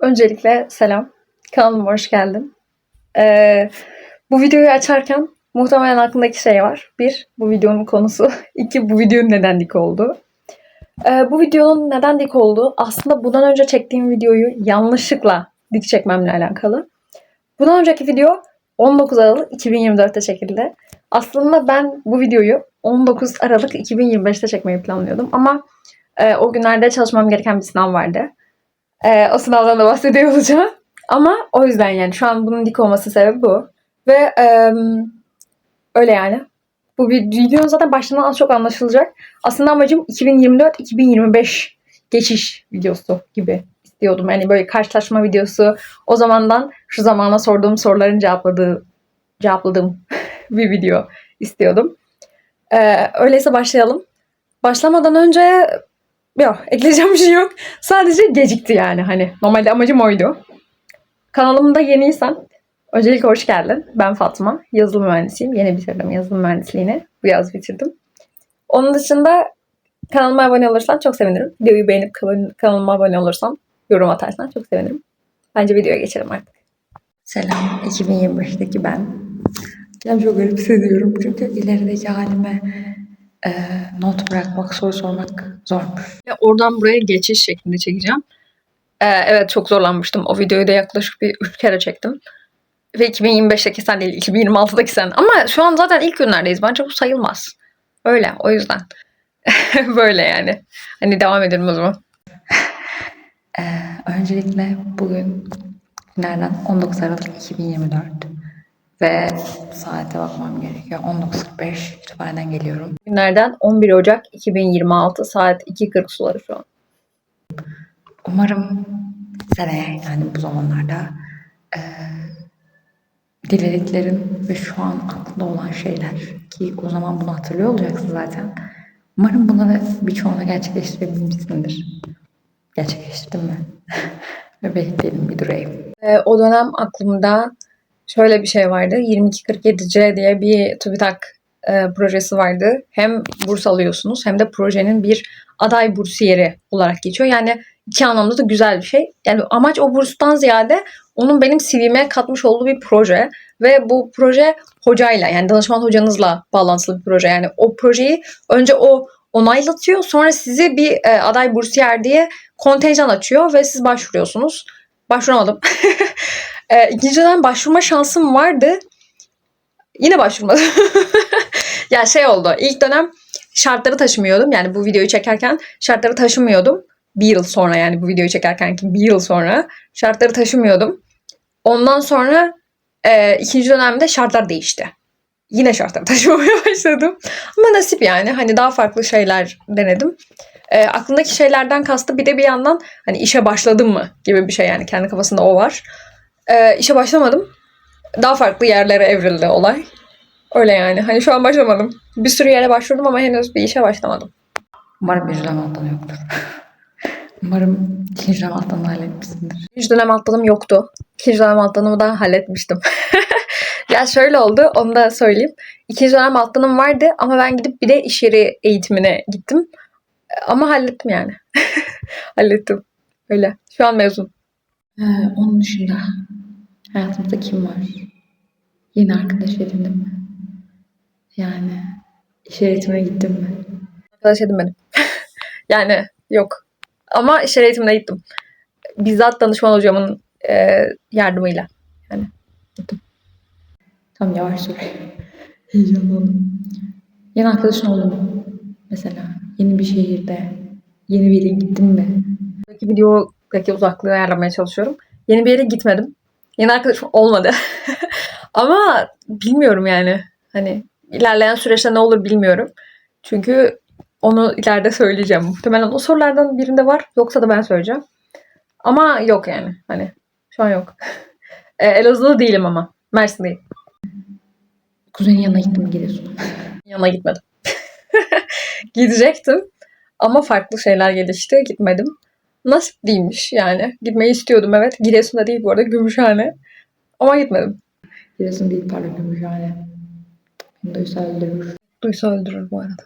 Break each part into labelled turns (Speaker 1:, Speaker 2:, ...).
Speaker 1: Öncelikle selam. Kanalıma hoş geldin. Ee, bu videoyu açarken muhtemelen aklındaki şey var. Bir, bu videonun konusu. İki, bu videonun neden dik olduğu. Ee, bu videonun neden dik olduğu aslında bundan önce çektiğim videoyu yanlışlıkla dik çekmemle alakalı. Bundan önceki video 19 Aralık 2024'te çekildi. Aslında ben bu videoyu 19 Aralık 2025'te çekmeyi planlıyordum ama e, o günlerde çalışmam gereken bir sınav vardı. E, o sınavdan da bahsediyor olacağım. Ama o yüzden yani şu an bunun dik olması sebebi bu. Ve e, öyle yani. Bu bir videonun zaten başından az çok anlaşılacak. Aslında amacım 2024-2025 geçiş videosu gibi istiyordum. Yani böyle karşılaşma videosu. O zamandan şu zamana sorduğum soruların cevapladığı cevapladığım bir video istiyordum. Ee, öyleyse başlayalım. Başlamadan önce yok ekleyeceğim bir şey yok. Sadece gecikti yani hani. Normalde amacım oydu. Kanalımda yeniysen öncelikle hoş geldin. Ben Fatma. Yazılım mühendisiyim. Yeni bitirdim yazılım mühendisliğini. Bu yaz bitirdim. Onun dışında kanalıma abone olursan çok sevinirim. Videoyu beğenip kan- kanalıma abone olursan yorum atarsan çok sevinirim. Bence videoya geçelim artık. Selam 2025'teki ben. Ben çok garip hissediyorum çünkü ilerideki halime e, not bırakmak, soru sormak zormuş. Ve oradan buraya geçiş şeklinde çekeceğim. E, evet çok zorlanmıştım. O videoyu da yaklaşık bir üç kere çektim. Ve 2025'teki sen değil, 2026'daki sen. Ama şu an zaten ilk günlerdeyiz. Bence bu sayılmaz. Öyle, o yüzden. Böyle yani. Hani devam edelim o zaman. Ee, öncelikle bugün nereden? 19 Aralık 2024 ve saate bakmam gerekiyor. 19.45 kütüphaneden geliyorum. Günlerden 11 Ocak 2026 saat 2.40 suları şu an. Umarım seneye yani bu zamanlarda eee dilediklerin ve şu an aklında olan şeyler ki o zaman bunu hatırlıyor olacaksın zaten. Umarım bunları birçoğunu gerçekleştirebilmişsindir. Gerçekleştirdim mi? ve bekleyelim bir durayım. o dönem aklımda şöyle bir şey vardı. 2247C diye bir TÜBİTAK e, projesi vardı. Hem burs alıyorsunuz hem de projenin bir aday bursiyeri olarak geçiyor. Yani iki anlamda da güzel bir şey. Yani amaç o burstan ziyade onun benim CV'me katmış olduğu bir proje ve bu proje hocayla yani danışman hocanızla bağlantılı bir proje. Yani o projeyi önce o onaylatıyor sonra sizi bir e, aday bursiyer diye kontenjan açıyor ve siz başvuruyorsunuz. Başvuramadım. e, ikinci dönem başvurma şansım vardı. Yine başvurmadım. ya şey oldu. İlk dönem şartları taşımıyordum. Yani bu videoyu çekerken şartları taşımıyordum. Bir yıl sonra yani bu videoyu çekerken ki bir yıl sonra şartları taşımıyordum. Ondan sonra e, ikinci dönemde şartlar değişti. Yine şartları taşımaya başladım. Ama nasip yani. Hani daha farklı şeyler denedim. E, aklındaki şeylerden kastı bir de bir yandan hani işe başladım mı gibi bir şey yani. Kendi kafasında o var. E, işe başlamadım. Daha farklı yerlere evrildi olay. Öyle yani. Hani şu an başlamadım. Bir sürü yere başvurdum ama henüz bir işe başlamadım. Umarım dönem alttan yoktur. Umarım dönem alttan halletmişsindir. Dönem alttanım yoktu. Dönem alttanımı da halletmiştim. ya şöyle oldu onu da söyleyeyim. İkinci dönem alttanım vardı ama ben gidip bir de iş yeri eğitimine gittim. Ama hallettim yani. hallettim. Öyle. Şu an mezun. Ee, onun dışında hayatımızda kim var? Yeni arkadaş edindim mi? Yani iş eğitimine gittim mi? Arkadaş edinmedim. yani yok. Ama iş eğitimine gittim. Bizzat danışman hocamın e, yardımıyla. Yani gittim. Tamam yavaş söyle. Heyecanlandım. Yeni arkadaşın oldu mu? Mesela yeni bir şehirde yeni bir yere gittin mi? Buradaki videodaki uzaklığı ayarlamaya çalışıyorum. Yeni bir yere gitmedim. Yeni arkadaşım olmadı. Ama bilmiyorum yani. Hani ilerleyen süreçte ne olur bilmiyorum. Çünkü onu ileride söyleyeceğim. Muhtemelen o sorulardan birinde var. Yoksa da ben söyleyeceğim. Ama yok yani. Hani şu an yok. e, Elazığ'da değilim ama. Mersin'deyim. Kuzenin yanına gittim mi Giresun'a? yanına gitmedim. Gidecektim. Ama farklı şeyler gelişti. Gitmedim. Nasip değilmiş yani. Gitmeyi istiyordum evet. Giresun'da değil bu arada. Gümüşhane. Ama gitmedim. Giresun değil pardon Gümüşhane. Duysa öldürür. Duysa öldürür bu arada.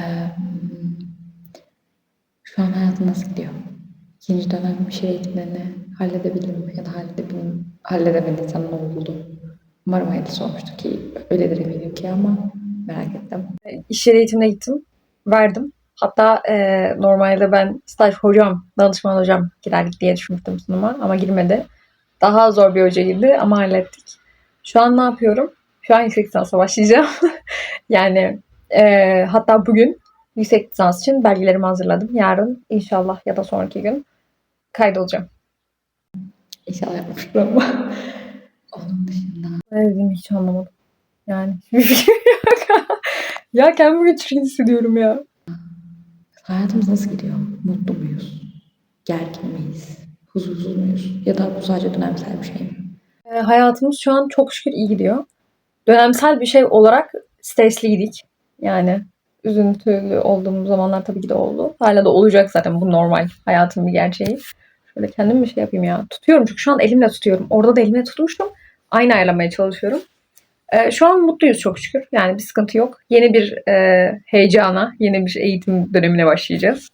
Speaker 1: Ee, şu an hayatın nasıl gidiyor?
Speaker 2: ikinci dönem şiir eğitimlerini halledebildim mi? Ya da halledebildim, halledemediysem ne oldu? Umarım hayırlısı olmuştur ki öyledir eminim ki ama merak ettim.
Speaker 1: İş yeri eğitimine gittim. Verdim. Hatta e, normalde ben staj hocam, danışman hocam girerdik diye düşünmüştüm sunuma ama girmedi. Daha zor bir hoca girdi ama hallettik. Şu an ne yapıyorum? Şu an yüksek lisansa başlayacağım. yani e, hatta bugün yüksek lisans için belgelerimi hazırladım. Yarın inşallah ya da sonraki gün kaydolacağım.
Speaker 2: İnşallah yapmıştır ama. Onun dışında
Speaker 1: Ne dediğimi hiç anlamadım. Yani hiçbir fikrim yok. ya kendimi çirkin hissediyorum ya.
Speaker 2: Hayatımız nasıl gidiyor? Mutlu muyuz? Gergin miyiz? Huzursuz muyuz? Ya da bu sadece dönemsel bir şey mi?
Speaker 1: E, hayatımız şu an çok şükür iyi gidiyor. Dönemsel bir şey olarak stresliydik. Yani üzüntülü olduğum zamanlar tabii ki de oldu. Hala da olacak zaten bu normal hayatın bir gerçeği. Şöyle kendim bir şey yapayım ya. Tutuyorum çünkü şu an elimle tutuyorum. Orada da elimle tutmuştum. Aynı ayarlamaya çalışıyorum. E, şu an mutluyuz çok şükür. Yani bir sıkıntı yok. Yeni bir e, heyecana, yeni bir eğitim dönemine başlayacağız.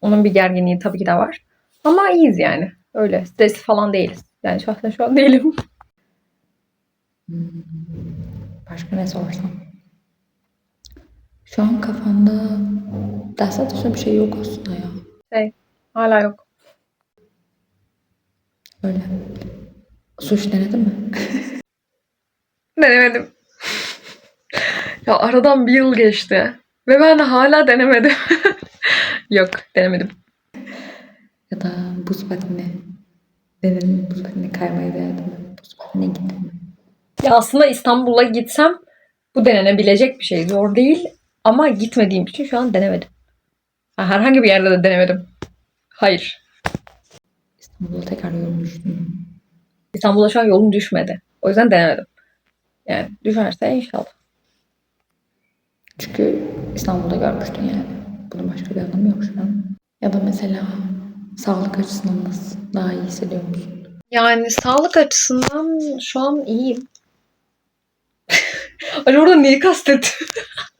Speaker 1: Onun bir gerginliği tabii ki de var. Ama iyiyiz yani. Öyle stresli falan değiliz. Yani şahsen şu an değilim.
Speaker 2: Hmm. Başka ne sorsam? Şu an kafanda dersten dışında bir şey yok aslında ya.
Speaker 1: Hala yok.
Speaker 2: Öyle. Suç denedin mi?
Speaker 1: Denemedim. ya aradan bir yıl geçti. Ve ben hala denemedim. Yok denemedim.
Speaker 2: Ya da buz pateni denedin mi? Buz pateni kaymayı denedin mi? Buz patenine gittin mi?
Speaker 1: Ya aslında İstanbul'a gitsem bu denenebilecek bir şey. Zor değil. Ama gitmediğim için şu an denemedim. Ha, herhangi bir yerde de denemedim. Hayır.
Speaker 2: İstanbul'a tekrar yolunu düştün.
Speaker 1: İstanbul'a şu an yolum düşmedi. O yüzden denemedim. Yani düşerse inşallah.
Speaker 2: Çünkü İstanbul'da görmüştün yani. Bunun başka bir anlamı yok şu an. Ya da mesela sağlık açısından nasıl? Daha iyi hissediyor musun?
Speaker 1: Yani sağlık açısından şu an iyiyim. Orada neyi kastettim?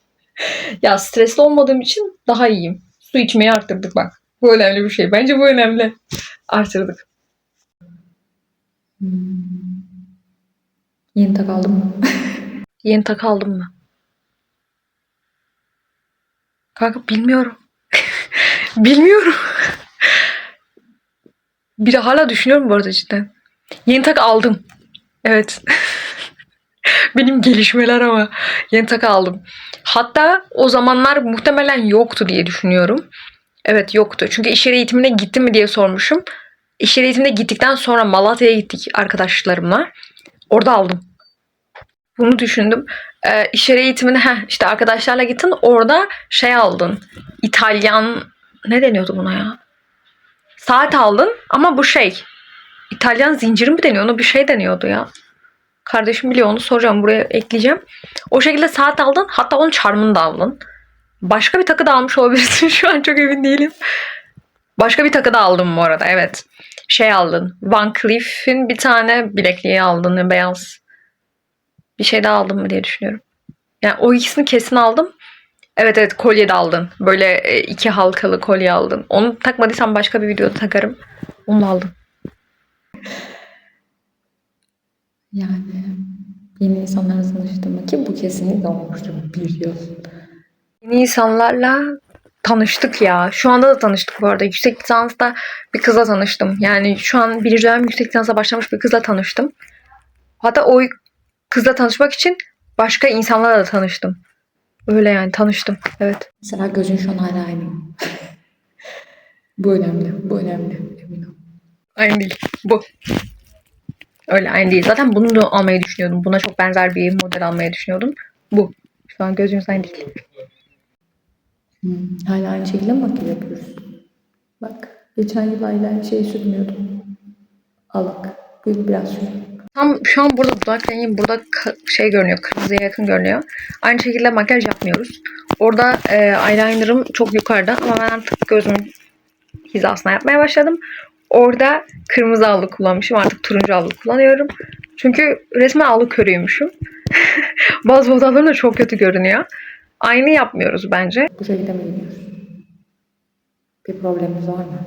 Speaker 1: ya stresli olmadığım için daha iyiyim. Su içmeyi arttırdık bak. Bu önemli bir şey. Bence bu önemli. Arttırdık.
Speaker 2: Hmm. Yeni tak aldın mı?
Speaker 1: Yeni takı aldım mı? Kanka bilmiyorum. bilmiyorum. Bir de hala düşünüyorum bu arada cidden. Yeni takı aldım. Evet. Benim gelişmeler ama yeni takı aldım. Hatta o zamanlar muhtemelen yoktu diye düşünüyorum. Evet yoktu. Çünkü iş yeri eğitimine gittim mi diye sormuşum. İş yeri eğitimine gittikten sonra Malatya'ya gittik arkadaşlarımla. Orada aldım. Bunu düşündüm. Ee, iş yeri eğitimine heh, işte arkadaşlarla gittin. Orada şey aldın. İtalyan ne deniyordu buna ya? Saat aldın ama bu şey İtalyan zinciri mi deniyor? Onu bir şey deniyordu ya. Kardeşim biliyor onu soracağım. Buraya ekleyeceğim. O şekilde saat aldın. Hatta onun charmını da aldın. Başka bir takı da almış olabilirsin. Şu an çok emin değilim. Başka bir takı da aldım bu arada. Evet. Şey aldın. Van Cleef'in bir tane bilekliği aldın. Beyaz. Bir şey daha aldım mı diye düşünüyorum. Yani o ikisini kesin aldım. Evet evet kolye de aldın. Böyle e, iki halkalı kolye aldın. Onu takmadıysam başka bir videoda takarım. Onu aldım.
Speaker 2: Yani yeni insanlarla tanıştın mı ki bu kesinlikle olmuştur bir yıl.
Speaker 1: Yeni insanlarla tanıştık ya. Şu anda da tanıştık bu arada. Yüksek lisansta bir kızla tanıştım. Yani şu an birinci dönem yüksek lisansa başlamış bir kızla tanıştım. Hatta o kızla tanışmak için başka insanlarla da tanıştım. Öyle yani tanıştım. Evet.
Speaker 2: Mesela gözün şu an hala aynı. bu önemli, bu önemli. Emin ol.
Speaker 1: Aynı değil. Bu. Öyle aynı değil. Zaten bunu da almayı düşünüyordum. Buna çok benzer bir model almayı düşünüyordum. Bu. Şu an gözünüz aynı değil.
Speaker 2: Hmm, hala aynı şekilde mi makyaj yapıyoruz? Bak, geçen yıl hala şeyi sürmüyordum. Alık. Bu yıl biraz sür.
Speaker 1: Tam şu an burada dudak rengim burada şey görünüyor. Kırmızıya yakın görünüyor. Aynı şekilde makyaj yapmıyoruz. Orada e, eyelinerım çok yukarıda ama ben artık gözümün hizasına yapmaya başladım. Orada kırmızı allık kullanmışım. Artık turuncu allık kullanıyorum. Çünkü resmen allık körüymüşüm. Bazı fotoğraflarım da çok kötü görünüyor. Aynı yapmıyoruz bence.
Speaker 2: Bu şekilde mi gidiyoruz? Bir problemimiz var mı?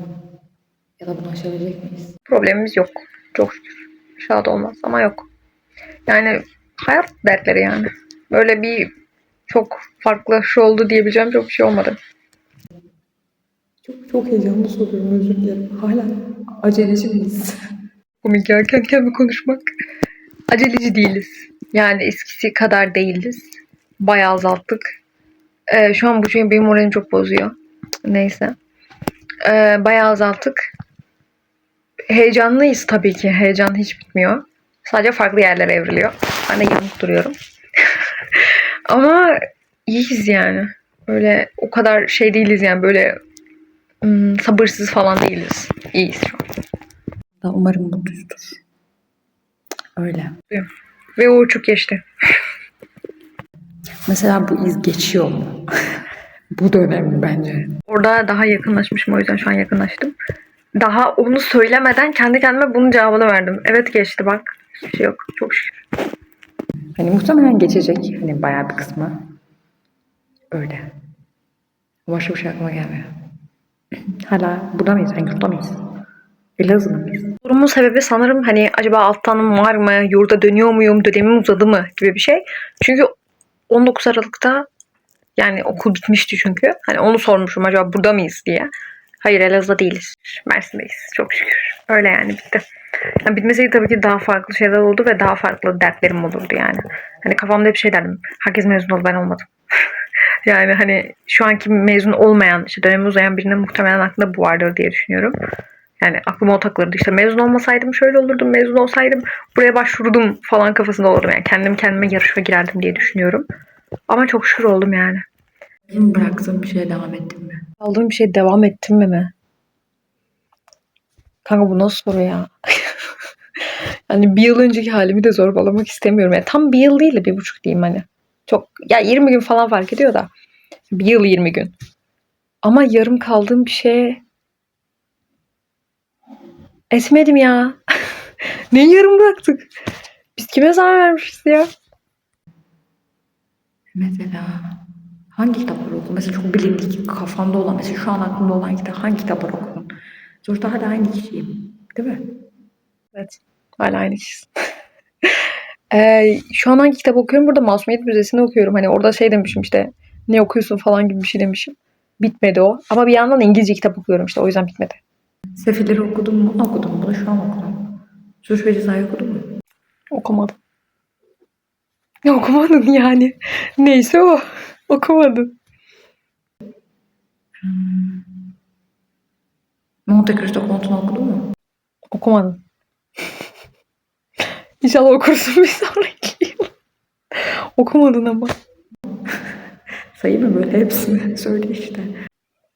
Speaker 2: Ya da bunu aşabilecek miyiz?
Speaker 1: Problemimiz yok. Çok şükür. İnşallah olmaz ama yok. Yani hayat dertleri yani. Böyle bir çok farklı şu oldu diyebileceğim çok bir şey olmadı.
Speaker 2: Çok çok heyecanlı soruyorum özür dilerim. Hala aceleci miyiz?
Speaker 1: Komik ya kendi kendime konuşmak. Aceleci değiliz. Yani eskisi kadar değiliz. Bayağı azalttık. Ee, şu an bu şey benim moralimi çok bozuyor. Neyse. Ee, bayağı azalttık. Heyecanlıyız tabii ki. Heyecan hiç bitmiyor. Sadece farklı yerlere evriliyor. Ben de yamuk duruyorum. Ama iyiyiz yani. Öyle o kadar şey değiliz yani böyle ım, sabırsız falan değiliz. İyiyiz şu an.
Speaker 2: Umarım mutluyuzdur. Öyle.
Speaker 1: Ve o uçuk geçti.
Speaker 2: Mesela bu iz geçiyor mu? bu da önemli bence.
Speaker 1: Orada daha yakınlaşmışım o yüzden şu an yakınlaştım. Daha onu söylemeden kendi kendime bunun cevabını verdim. Evet geçti bak. Hiçbir şey yok. Çok şükür.
Speaker 2: Hani muhtemelen geçecek. Hani bayağı bir kısmı. Öyle. Başka bir şey aklıma gelmiyor. Hala burada mıyız? Enkırt'ta mıyız? Elazığ'da mıyız?
Speaker 1: Durumun sebebi sanırım hani acaba alttanım var mı, yurda dönüyor muyum, dönemim uzadı mı gibi bir şey. Çünkü 19 Aralık'ta yani okul bitmişti çünkü. Hani onu sormuşum acaba burada mıyız diye. Hayır Elazığ'da değiliz. Mersin'deyiz. Çok şükür. Öyle yani bitti. Yani bitmeseydi tabii ki daha farklı şeyler oldu ve daha farklı dertlerim olurdu yani. Hani kafamda hep şey derdim. Herkes mezun oldu ben olmadım. yani hani şu anki mezun olmayan, işte dönemi uzayan birinin muhtemelen aklında bu vardır diye düşünüyorum. Yani aklıma o takılırdı. İşte mezun olmasaydım şöyle olurdum, mezun olsaydım buraya başvurdum falan kafasında olurdum. Yani kendim kendime yarışma girerdim diye düşünüyorum. Ama çok şükür oldum yani.
Speaker 2: Benim bıraktığım bir şeye devam ettim mi?
Speaker 1: Aldığım bir şey devam ettim mi mi? Kanka bu nasıl soru ya? yani bir yıl önceki halimi de zorbalamak istemiyorum. Yani tam bir yıl değil de bir buçuk diyeyim hani. Çok ya 20 gün falan fark ediyor da. Bir yıl 20 gün. Ama yarım kaldığım bir şeye etmedim ya. Neyi yarım bıraktık? Biz kime zarar vermişiz ya?
Speaker 2: Mesela hangi kitapları okudun? Mesela çok bilindik kafamda olan, mesela şu an aklımda olan kitap hangi kitapları okudun? Sonuçta hala aynı kişiyim. Değil mi?
Speaker 1: Evet. Hala aynı kişiyiz. Ee, şu an hangi kitap okuyorum? Burada Masumiyet Müzesi'ni okuyorum. Hani orada şey demişim işte ne okuyorsun falan gibi bir şey demişim. Bitmedi o. Ama bir yandan İngilizce kitap okuyorum işte o yüzden bitmedi.
Speaker 2: Sefilleri okudun mu? Okudum. Bunu şu an okudum. Suç ve Ceza'yı okudun mu?
Speaker 1: Okumadım. Ne okumadın yani? Neyse o. Okumadın.
Speaker 2: Monte Cristo Kontu'nu okudun mu?
Speaker 1: Okumadın. İnşallah okursun bir sonraki yıl. Okumadın ama.
Speaker 2: Sayayım mı böyle hepsini? Söyle işte.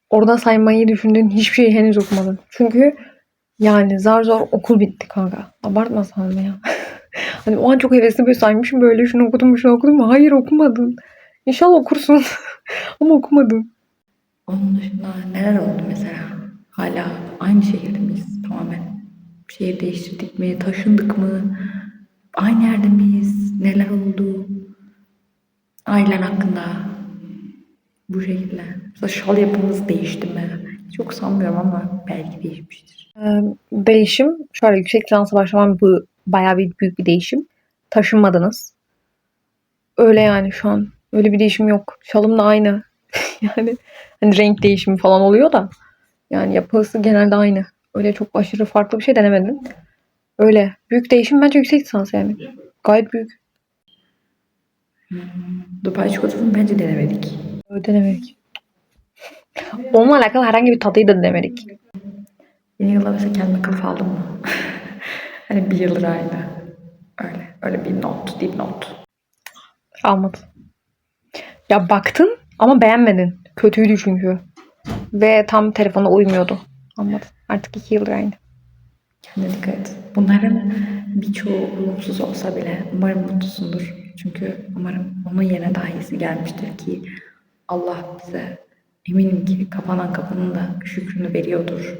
Speaker 1: Orada saymayı düşündüğün hiçbir şeyi henüz okumadın. Çünkü yani zar zor okul bitti kanka. Abartma sanma ya. hani o an çok hevesli böyle saymışım böyle şunu okudum şunu okudum mu? Hayır okumadın. İnşallah okursun. Ama okumadın.
Speaker 2: Onun dışında neler oldu mesela? Hala aynı şehirde miyiz tamamen? Şehir değiştirdik mi? Taşındık mı? Aynı yerde miyiz? Neler oldu? Ailen hakkında bu şekilde. Mesela şal yapımız değişti mi? Çok sanmıyorum ama belki değişmiştir.
Speaker 1: Ee, değişim şöyle yüksek lisansa başlamam bu bayağı bir büyük bir değişim. Taşınmadınız. Öyle yani şu an. Öyle bir değişim yok. Şalım da aynı. yani hani renk değişimi falan oluyor da yani yapısı genelde aynı. Öyle çok aşırı farklı bir şey denemedim. Öyle. Büyük değişim bence yüksek lisans yani. Gayet büyük.
Speaker 2: Dubai çikolatasını bence denemedik.
Speaker 1: Öyle denemedik. Onunla alakalı herhangi bir tadıyı da denemedik.
Speaker 2: Yeni yılda mesela kendime kılıf aldım mı? hani bir yıldır aynı. Öyle. Öyle bir not, dipnot.
Speaker 1: Almadım. Ya baktın ama beğenmedin. Kötüydü çünkü. Ve tam telefona uymuyordu. Almadım. Artık iki yıldır aynı.
Speaker 2: Kendine dikkat et. Bunların birçoğu olumsuz olsa bile umarım mutlusundur. Çünkü umarım onun yerine daha iyisi gelmiştir ki Allah bize eminim ki kapanan kapının da şükrünü veriyordur.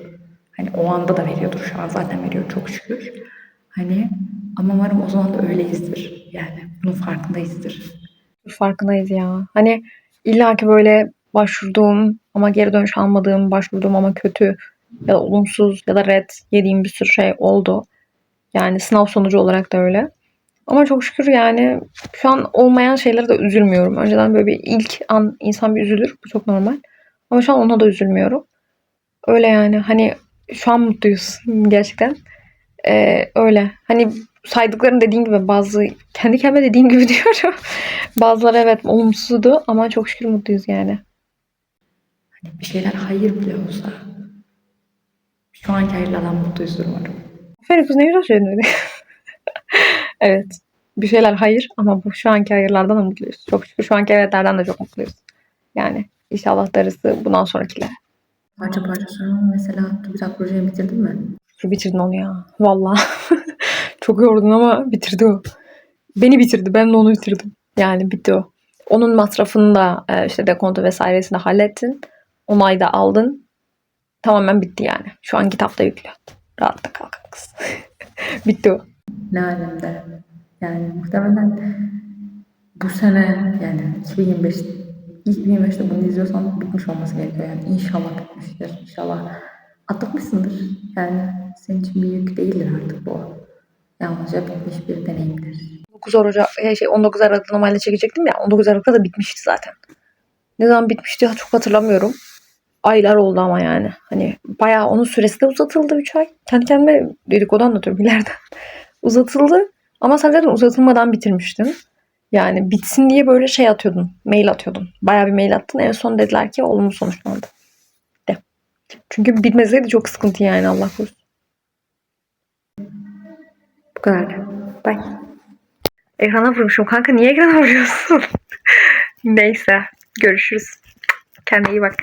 Speaker 2: Hani o anda da veriyordur. Şu an zaten veriyor çok şükür. Hani ama umarım o zaman da öyleyizdir. Yani bunun farkındayızdır.
Speaker 1: Farkındayız ya. Hani illaki böyle başvurduğum ama geri dönüş almadığım, başvurduğum ama kötü ya da olumsuz ya da red yediğim bir sürü şey oldu. Yani sınav sonucu olarak da öyle. Ama çok şükür yani şu an olmayan şeylere de üzülmüyorum. Önceden böyle bir ilk an insan bir üzülür. Bu çok normal. Ama şu an ona da üzülmüyorum. Öyle yani hani şu an mutluyuz gerçekten. Ee, öyle. Hani saydıkların dediğin gibi bazı kendi kendime dediğim gibi diyorum. Bazıları evet olumsuzdu ama çok şükür mutluyuz yani.
Speaker 2: Hani bir şeyler hayır bile olsa şu anki hayırlardan mutluyuzdur umarım.
Speaker 1: Aferin kız ne güzel söyledin öyle. evet. Bir şeyler hayır ama bu şu anki hayırlardan da mutluyuz. Çok şükür şu anki evetlerden de çok mutluyuz. Yani inşallah darısı bundan sonrakilere.
Speaker 2: Parça parça soralım. Mesela TÜBİTAK projeni bitirdin mi?
Speaker 1: Bitirdin onu ya. Valla. Çok yordun ama bitirdi o. Beni bitirdi. Ben de onu bitirdim. Yani bitti o. Onun masrafını da e, işte dekontu vesairesini hallettin. Onay da aldın. Tamamen bitti yani. Şu an kitapta yüklü. Rahatla kalkın kız. bitti o.
Speaker 2: Ne alemde. Yani muhtemelen bu sene yani 2025 2025'te bunu izliyorsan bitmiş olması gerekiyor. Yani inşallah bitmiştir. İnşallah atlatmışsındır. Yani senin için bir yük değildir artık bu. Yalnızca bitmiş bir deneyimdir.
Speaker 1: 19 Ocak, e, şey 19 Aralık'ta normalde çekecektim ya. 19 Aralık'ta da bitmişti zaten. Ne zaman bitmişti çok hatırlamıyorum. Aylar oldu ama yani. Hani bayağı onun süresi de uzatıldı 3 ay. Kendi kendime dedikodu anlatıyorum ileriden. Uzatıldı. Ama sen zaten uzatılmadan bitirmiştin. Yani bitsin diye böyle şey atıyordun. Mail atıyordun. Bayağı bir mail attın. En son dediler ki olumlu sonuçlandı. De. Çünkü bitmeseydi çok sıkıntı yani Allah korusun. Bu kadar. Bye. Ekrana vurmuşum. Kanka niye ekrana vuruyorsun? Neyse. Görüşürüz. Kendine iyi bak.